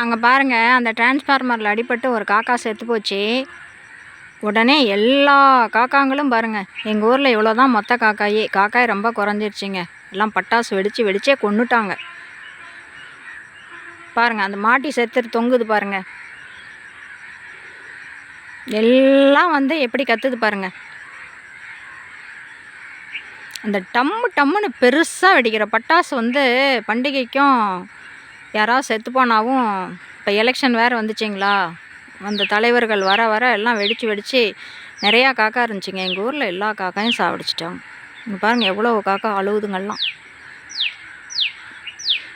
அங்கே பாருங்கள் அந்த டிரான்ஸ்ஃபார்மரில் அடிபட்டு ஒரு காக்கா செத்து போச்சு. உடனே எல்லா காக்காங்களும் பாருங்கள் எங்கள் ஊரில் இவ்வளோ தான் மொத்த காக்காயே காக்காய் ரொம்ப குறைஞ்சிருச்சிங்க. எல்லாம் பட்டாசு வெடித்து வெடிச்சே கொண்டுட்டாங்க பாருங்கள் அந்த மாட்டி செத்துட்டு தொங்குது பாருங்கள் எல்லாம் வந்து எப்படி கத்துது பாருங்கள் அந்த டம்மு டம்முன்னு பெருசாக வெடிக்கிற பட்டாசு வந்து பண்டிகைக்கும் யாராவது செத்து போனாவும் இப்போ எலெக்ஷன் வேறு வந்துச்சிங்களா? அந்த தலைவர்கள் வர வர எல்லாம் வெடித்து வெடித்து நிறையா காக்கா இருந்துச்சுங்க. எங்கள் ஊரில் எல்லா காக்காயும் சாவடிச்சிட்டாங்க. இங்கே பாருங்கள் எவ்வளோ காக்கா அழுவுதுங்கெல்லாம்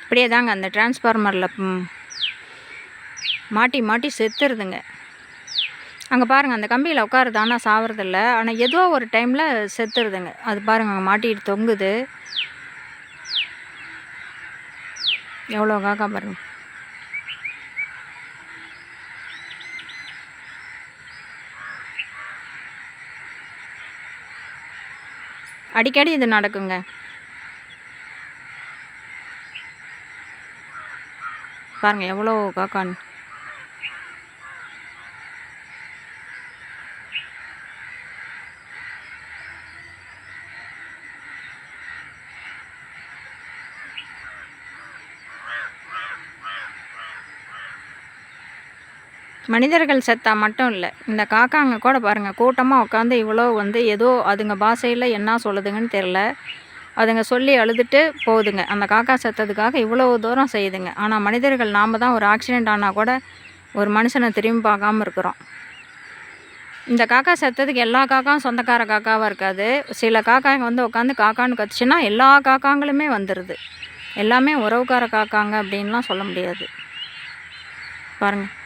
இப்படியே தாங்க அந்த டிரான்ஸ்ஃபார்மரில் மாட்டி மாட்டி செத்துருதுங்க. அங்கே பாருங்கள் அந்த கம்பியில் உட்காருது ஆனால் சாவறதில்ல. ஆனால் ஏதோ ஒரு டைமில் செத்துருதுங்க. அது பாருங்கள் அங்கே மாட்டிட்டு தொங்குது. எவ்வளோ காக்கா பாருங்க. அடிக்கடி இது நடக்குங்க. பாருங்க எவ்வளோ காக்கான்னு மனிதர்கள் செத்தா மட்டும் இல்லை. இந்த காக்காங்க கூட பாருங்கள் கூட்டமாக உட்காந்து இவ்வளோ வந்து ஏதோ அதுங்க பாஷையில் என்ன சொல்லுதுங்கன்னு தெரில. அதுங்க சொல்லி அழுதுட்டு போகுதுங்க. அந்த காக்கா செத்ததுக்காக இவ்வளோ தூரம் செய்யுதுங்க. ஆனால் மனிதர்கள் நாம் தான் ஒரு ஆக்சிடெண்ட் ஆனால் கூட ஒரு மனுஷனை திரும்பி பார்க்காம இருக்கிறோம். இந்த காக்கா செத்ததுக்கு எல்லா காக்காவும் சொந்தக்கார காக்காவாக இருக்காது. சில காக்காங்க வந்து உட்காந்து காக்கான்னு கத்துச்சுன்னா எல்லா காக்காங்களுமே வந்துடுது எல்லாமே உறவுக்கார காக்காங்க அப்படின்லாம் சொல்ல முடியாது. பாருங்கள்